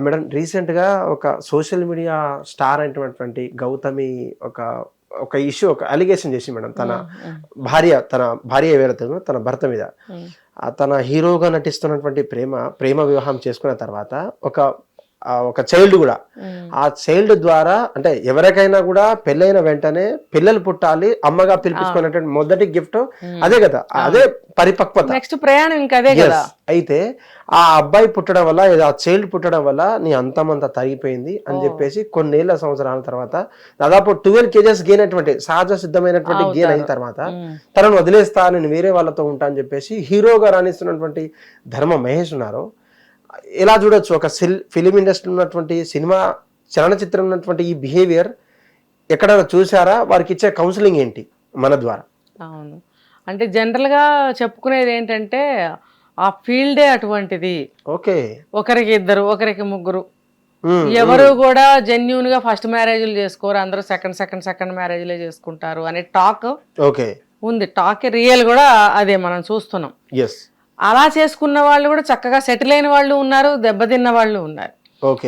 Madam రీసెంట్గా ఒక social media star అయినటువంటి గౌతమి ఒక ఒక ఇష్యూ ఒక అలిగేషన్ చేసి మేడం. తన భార్య తన భార్య ఎవరైతే ఉందో తన భర్త మీద. తన హీరోగా నటిస్తున్నటువంటి ప్రేమ ప్రేమ వివాహం చేసుకున్న తర్వాత ఒక ఒక చైల్డ్ కూడా. ఆ చైల్డ్ ద్వారా అంటే ఎవరికైనా కూడా పెళ్ళైన వెంటనే పిల్లలు పుట్టాలి అమ్మగా పిలిపించుకున్నటువంటి మొదటి గిఫ్ట్ అదే కదా. అదే పరిపక్వత. నెక్స్ట్ ప్రయాణం ఇంకా అదే కదా. అయితే ఆ అబ్బాయి పుట్టడం వల్ల ఆ చైల్డ్ పుట్టడం వల్ల నీ అంతమంతా తరిగిపోయింది అని చెప్పేసి కొన్నేళ్ళ సంవత్సరాల తర్వాత దాదాపు ట్వెల్వ్ కేజెస్ గెయిన్ అయినటువంటి సహజ సిద్ధమైనటువంటి గెయిన్ అయిన తర్వాత తనను వదిలేస్తా నేను వేరే వాళ్ళతో ఉంటా అని చెప్పేసి హీరోగా రాణిస్తున్నటువంటి ధర్మ మహేష్ ఉన్నారు. ఎలా చూడొచ్చు? ఒక ఫిలిం ఇండస్ట్రీ ఉన్నటువంటి సినిమా చలనచిత్రం ఉన్నటువంటి ఈ బిహేవియర్ ఎక్కడైనా చూసారా వారికి ఇచ్చే కౌన్సిలింగ్ ఏంటి మన ద్వారా? అవును. అంటే జనరల్గా చెప్పుకునేది ఏంటంటే ఆ ఫీల్డే అటువంటిది. ఓకే. ఒకరికి ఇద్దరు ఒకరికి ముగ్గురు. ఎవరు కూడా జెన్యున్గా ఫస్ట్ మ్యారేజ్లు చేసుకోరు. అందరూ సెకండ్ సెకండ్ సెకండ్ మ్యారేజ్లే చేసుకుంటారు అనే టాక్ ఓకే. ఉంది. టాక్ రియల్ కూడా అదే మనం చూస్తున్నాం. ఎస్ అలా చేసుకున్న వాళ్ళు కూడా చక్కగా సెటిల్ అయిన వాళ్ళు ఉన్నారు దెబ్బతిన్న వాళ్ళు ఉన్నారు.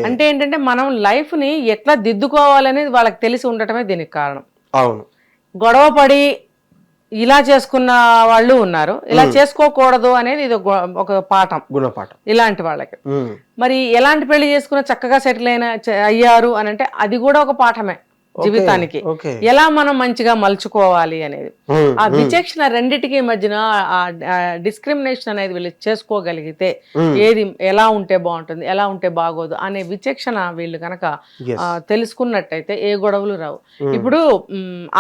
అంటే ఏంటంటే మనం life ని ఎట్లా దిద్దుకోవాలనేది వాళ్ళకి తెలిసి ఉండటమే దీనికి కారణం. అవును. గొడవ పడి ఇలా చేసుకున్న వాళ్ళు ఉన్నారు. ఇలా చేసుకోకూడదు అనేది ఇది ఒక- పాఠం. గుణపాఠం. ఇలాంటి వాళ్ళకి. మరి ఎలాంటి పెళ్ళి చేసుకున్న చక్కగా సెటిల్ అయిన అయ్యారు అని అంటే అది కూడా ఒక పాఠమే. జీవితానికి. ఎలా మనం మంచిగా మలుచుకోవాలి అనేది. ఆ విచక్షణ రెండిటికి మధ్యన ఆ డిస్క్రిమినేషన్ అనేది వీళ్ళు చేసుకోగలిగితే. ఏది ఎలా ఉంటే బాగుంటుంది ఎలా ఉంటే బాగోదు అనే విచక్షణ వీళ్ళు కనుక తెలుసుకున్నట్టయితే ఏ గొడవలు రావు. ఇప్పుడు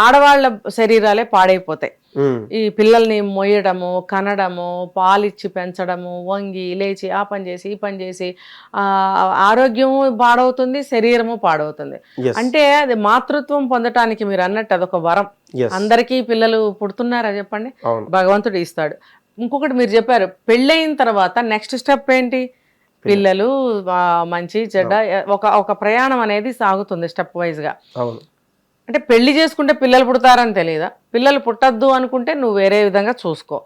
ఆడవాళ్ళ శరీరాలే పాడైపోతాయి. ఈ పిల్లల్ని మొయ్యడము కనడము పాలిచ్చి పెంచడము వంగి లేచి ఆ పని చేసి ఈ పని చేసి ఆ, ఆరోగ్యము పాడవుతుంది శరీరము పాడవుతుంది. అంటే అది మాతృత్వం పొందటానికి మీరు అన్నట్టు అదొక వరం. అందరికీ పిల్లలు పుడుతున్నారా చెప్పండి? భగవంతుడు ఇస్తాడు. ఇంకొకటి మీరు చెప్పారు పెళ్ళయిన తర్వాత నెక్స్ట్ స్టెప్ ఏంటి? పిల్లలు మంచి చెడ్డ ఒక ఒక ప్రయాణం అనేది సాగుతుంది స్టెప్ వైజ్గా. అవును. అంటే పెళ్ళి చేసుకుంటే పిల్లలు పుడతారని తెలియదా పిల్లలు పుట్టద్దు అనుకుంటే నువ్వు వేరే విధంగా చూసుకో.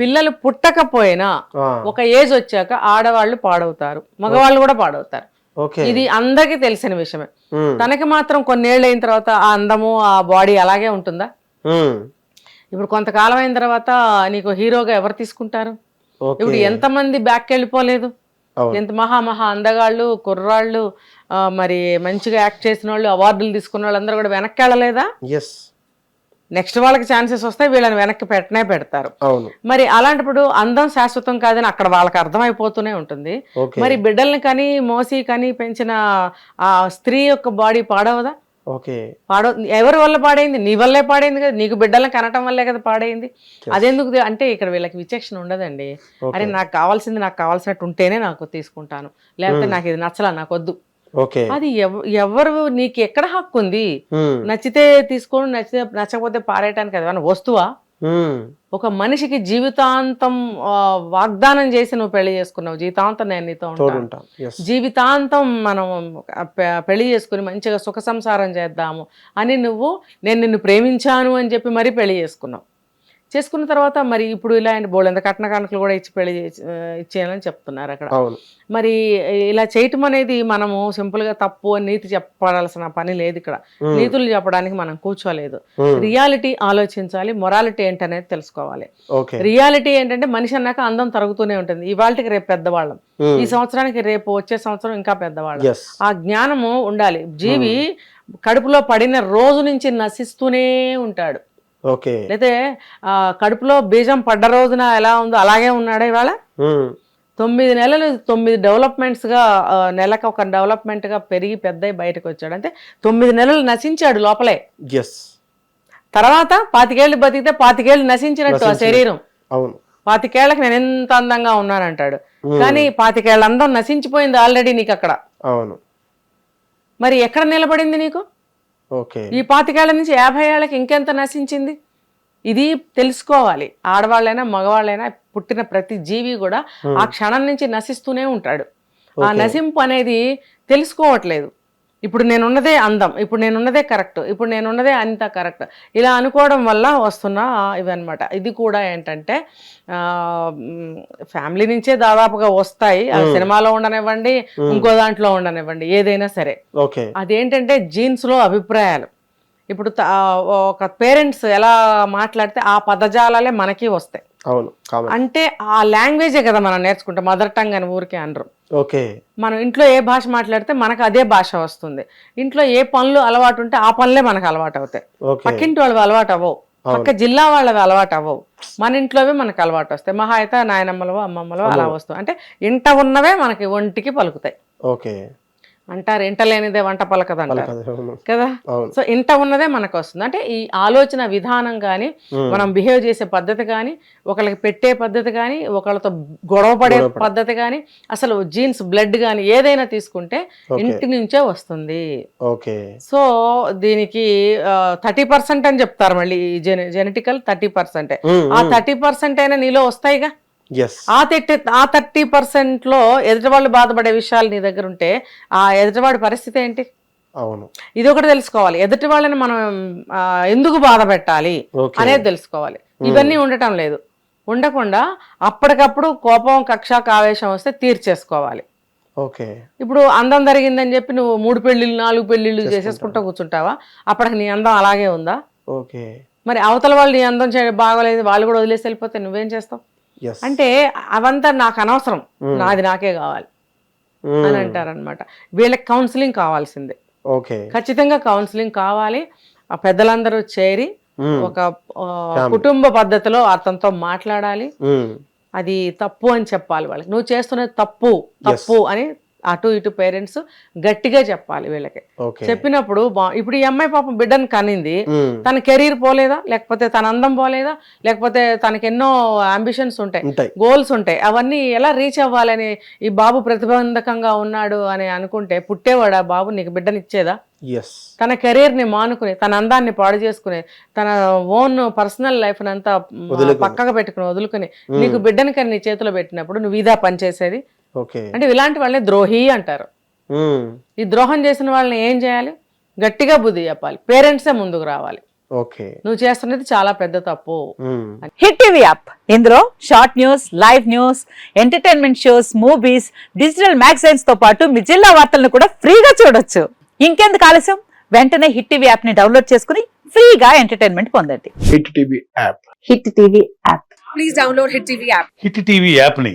పిల్లలు పుట్టకపోయినా ఒక ఏజ్ వచ్చాక ఆడవాళ్ళు పాడవుతారు మగవాళ్ళు కూడా పాడవుతారు. ఇది అందరికీ తెలిసిన విషయమే. తనకి మాత్రం కొన్నేళ్ళు అయిన తర్వాత ఆ అందము ఆ బాడీ అలాగే ఉంటుందా. ఇప్పుడు కొంతకాలం అయిన తర్వాత నీకు హీరోగా ఎవరు తీసుకుంటారు? ఇప్పుడు ఎంతమంది బ్యాక్ వెళ్ళిపోలేదు ఎంత మహా మహా అందగాళ్ళు కుర్రాళ్ళు మరి మంచిగా యాక్ట్ చేసిన వాళ్ళు అవార్డులు తీసుకున్న వాళ్ళు అందరూ కూడా వెనక్కి వెళ్ళలేదా ఎస్ నెక్స్ట్ వాళ్ళకి ఛాన్సెస్ వస్తాయి వీళ్ళని వెనక్కి పెట్టనే పెడతారు. అవును. మరి అలాంటప్పుడు అందం శాశ్వతం కాదని అక్కడ వాళ్ళకి అర్థమైపోతూనే ఉంటుంది. మరి బిడ్డల్ని కానీ మోసి కానీ పెంచిన ఆ స్త్రీ యొక్క బాడీ పాడవదా? ఓకే. ఎవరి వల్ల పాడైంది? నీ వల్లే పాడైంది కదా. నీకు బిడ్డలను కనటం వల్లే కదా పాడైంది. అదెందుకు అంటే ఇక్కడ వీళ్ళకి విచక్షణ ఉండదండి. అరే నాకు కావాల్సింది నాకు కావాల్సినట్టు ఉంటేనే నాకు తీసుకుంటాను. లేకపోతే నాకు ఇది నచ్చలా నాకు వద్దు. అది ఎవ- ఎవరు నీకు ఎక్కడ హక్కు ఉంది ఉమ్, నచ్చితే తీసుకోండి నచ్చితే నచ్చకపోతే పారేయటానికి అది వస్తువా. ఒక మనిషికి జీవితాంతం వాగ్దానం చేసి నువ్వు పెళ్ళి చేసుకున్నావు. జీవితాంతం నేను నీతో జీవితాంతం మనం పెళ్ళి చేసుకుని మంచిగా సుఖ సంసారం చేద్దాము అని నువ్వు నేను నిన్ను ప్రేమించాను అని చెప్పి మరీ పెళ్ళి చేసుకున్నావు. చేసుకున్న తర్వాత మరి ఇప్పుడు ఇలాంటి బోళ్ళంత కట్న కానుకలు కూడా ఇచ్చి పెళ్ళి ఇచ్చేయాలని చెప్తున్నారు అక్కడ. మరి ఇలా చేయటం అనేది మనము సింపుల్గా తప్పు అని నీతి చెప్పాల్సిన పని లేదు ఇక్కడ. నీతులు చెప్పడానికి మనం కూర్చోలేదు. రియాలిటీ ఆలోచించాలి మొరాలిటీ ఏంటనేది తెలుసుకోవాలి. రియాలిటీ ఏంటంటే మనిషి అన్నాక అందం తరుగుతూనే ఉంటుంది. ఇవాళకి రేపు పెద్దవాళ్ళం. ఈ సంవత్సరానికి రేపు వచ్చే సంవత్సరం ఇంకా పెద్దవాళ్ళం. ఆ జ్ఞానము ఉండాలి. జీవి కడుపులో పడిన రోజు నుంచి నశిస్తూనే ఉంటాడు. ఓకే. ఆ, కడుపులో బీజం పడ్డ రోజున ఎలా ఉందో అలాగే ఉన్నాడా ఇవాళ? తొమ్మిది నెలలు తొమ్మిది డెవలప్మెంట్స్గా నెలకు ఒక డెవలప్మెంట్గా పెరిగి పెద్దయి బయటకు వచ్చాడు అంటే తొమ్మిది నెలలు నశించాడు లోపలే. ఎస్ తర్వాత పాతికేళ్ళు బతికితే పాతికేళ్ళు నశించినట్టు ఆ శరీరం. అవును. పాతికేళ్ళకు నేను ఎంత అందంగా ఉన్నానంటాడు. కానీ పాతికేళ్ళ అందం నశించిపోయింది ఆల్రెడీ నీకు అక్కడ అవును. మరి ఎక్కడ నిలబడింది నీకు? ఈ పాతికేళ్ళ నుంచి యాభై ఏళ్ళకి ఇంకెంత నశించింది? ఇది తెలుసుకోవాలి. ఆడవాళ్ళైనా మగవాళ్ళైనా పుట్టిన ప్రతి జీవి కూడా ఆ క్షణం నుంచి నశిస్తూనే ఉంటాడు. ఆ నశింపు అనేది తెలుసుకోవట్లేదు. ఇప్పుడు నేనున్నదే అందం ఇప్పుడు నేనున్నదే కరెక్ట్ ఇప్పుడు నేనున్నదే అంత కరెక్ట్. ఇలా అనుకోవడం వల్ల వస్తున్న ఇవన్నమాట. ఇది కూడా ఏంటంటే ఫ్యామిలీ నుంచే దాదాపుగా వస్తాయి. సినిమాలో ఉండనివ్వండి ఇంకో దాంట్లో ఉండనివ్వండి ఏదైనా సరే. ఓకే. అదేంటంటే జీన్స్లో అభిప్రాయాలు. ఇప్పుడు ఒక పేరెంట్స్ ఎలా మాట్లాడితే ఆ పదజాలాలే మనకి వస్తాయి. అవును అంటే ఆ లాంగ్వేజే కదా మనం నేర్చుకుంటాం మదర్ టంగ్ అని ఊరికే అనరు. ఓకే. మనం ఇంట్లో ఏ భాష మాట్లాడితే మనకు అదే భాష వస్తుంది. ఇంట్లో ఏ పనులు అలవాటు ఉంటే ఆ పనులే మనకు అలవాటు అవుతాయి. పక్కింటి వాళ్ళవి అలవాటు అవ్వవు. పక్క జిల్లా వాళ్ళవి అలవాటు అవ్వవు. మన ఇంట్లోవే మనకు అలవాటు వస్తాయి. మహా అయితే నాయనమ్మలో అమ్మమ్మలో అలా వస్తాయి. అంటే ఇంట ఉన్నవే మనకి ఒంటికి పలుకుతాయి. ఓకే. అంటారు ఇంట లేనిదే వంట పలకదంటారు. పలకదు, అవును. కదా? సో ఇంట ఉన్నదే మనకు వస్తుంది అంటే ఈ ఆలోచన విధానం కానీ. మనం బిహేవ్ చేసే పద్ధతి కానీ ఒకళ్ళకి పెట్టే పద్ధతి కానీ ఒకళ్ళతో గొడవ పడే పద్ధతి కానీ అసలు జీన్స్ బ్లడ్ కానీ ఏదైనా తీసుకుంటే. ఇంటి నుంచే వస్తుంది. ఓకే. సో దీనికి థర్టీ పర్సెంట్ అని చెప్తారు మళ్ళీ జెనెటికల్ థర్టీ పర్సెంట్. ఆ థర్టీ పర్సెంట్ అయినా నీలో వస్తాయిగా? ఆ థర్టీ ఆ థర్టీ పర్సెంట్లో ఎదుటి వాళ్ళు బాధపడే విషయాలు నీ దగ్గర ఉంటే ఆ ఎదుటివాడి పరిస్థితి ఏంటి? అవును. ఇది ఒకటి తెలుసుకోవాలి. ఎదుటి వాళ్ళని మనం ఎందుకు బాధ పెట్టాలి అనేది తెలుసుకోవాలి. ఇవన్నీ ఉండటం లేదు. ఉండకుండా అప్పటికప్పుడు కోపం కక్ష ఆవేశం వస్తే తీర్చేసుకోవాలి. ఓకే. ఇప్పుడు అందం జరిగిందని చెప్పి నువ్వు మూడు పెళ్ళిళ్ళు నాలుగు పెళ్ళిళ్ళు చేసేసుకుంటూ కూర్చుంటావా? అప్పటికి నీ అందం అలాగే ఉందా? ఓకే. మరి అవతల వాళ్ళు నీ అందం బాగోలేదు వాళ్ళు కూడా వదిలేసి వెళ్ళిపోతే నువ్వేం చేస్తావు? అంటే అవంతా నాకు అనవసరం. నాది నాకే కావాలి. అని అంటారనమాట వీళ్ళకి కౌన్సిలింగ్ కావాల్సిందే. ఓకే ఖచ్చితంగా కౌన్సిలింగ్ కావాలి. ఆ పెద్దలందరూ చేరి ఒక ఆ, కుటుంబ పద్ధతిలో అతనితో మాట్లాడాలి. అది తప్పు అని చెప్పాలి వాళ్ళకి. నువ్వు చేస్తున్నది తప్పు తప్పు అని అటు ఇటు పేరెంట్స్ గట్టిగా చెప్పాలి వీళ్ళకి. చెప్పినప్పుడు ఇప్పుడు ఈ అమ్మాయి పాపం బిడ్డను కనింది తన కెరీర్ పోలేదా? లేకపోతే తన అందం పోలేదా? లేకపోతే తనకి ఎన్నో అంబిషన్స్ ఉంటాయి గోల్స్ ఉంటాయి. అవన్నీ ఎలా రీచ్ అవ్వాలని ఈ బాబు ప్రతిబంధకంగా ఉన్నాడు అని అనుకుంటే పుట్టేవాడా బాబు? నీకు బిడ్డనిచ్చేదా ఎస్ తన కెరీర్ని మానుకుని తన అందాన్ని పాడు చేసుకుని తన ఓన్ పర్సనల్ లైఫ్ అంతా. పక్కకు పెట్టుకుని వదులుకుని నీకు బిడ్డని కానీ నీ చేతిలో పెట్టినప్పుడు నువ్వు ఇదా పనిచేసేది అంటే ఇలాంటి వాళ్ళని ద్రోహి అంటారు. ఈ ద్రోహం చేసిన వాళ్ళని ఏం చేయాలి? గట్టిగా బుద్ధి చెప్పాలి. పేరెంట్సే ముందుకు రావాలి. ఓకే. నువ్వు చేస్తున్నది చాలా పెద్ద తప్పు. Hit TV app. ఇందులో short news live news entertainment shows movies digital మ్యాగజైన్స్తో పాటు మీ జిల్లా వార్తలను కూడా ఫ్రీగా చూడొచ్చు. ఇంకెందుకు ఆలస్యం? వెంటనే హిట్ టీవీ యాప్ని డౌన్లోడ్ చేసుకుని ఫ్రీగా ఎంటర్టైన్మెంట్ పొందండి. Hit TV app. Hit TV app. Hit TV యాప్ని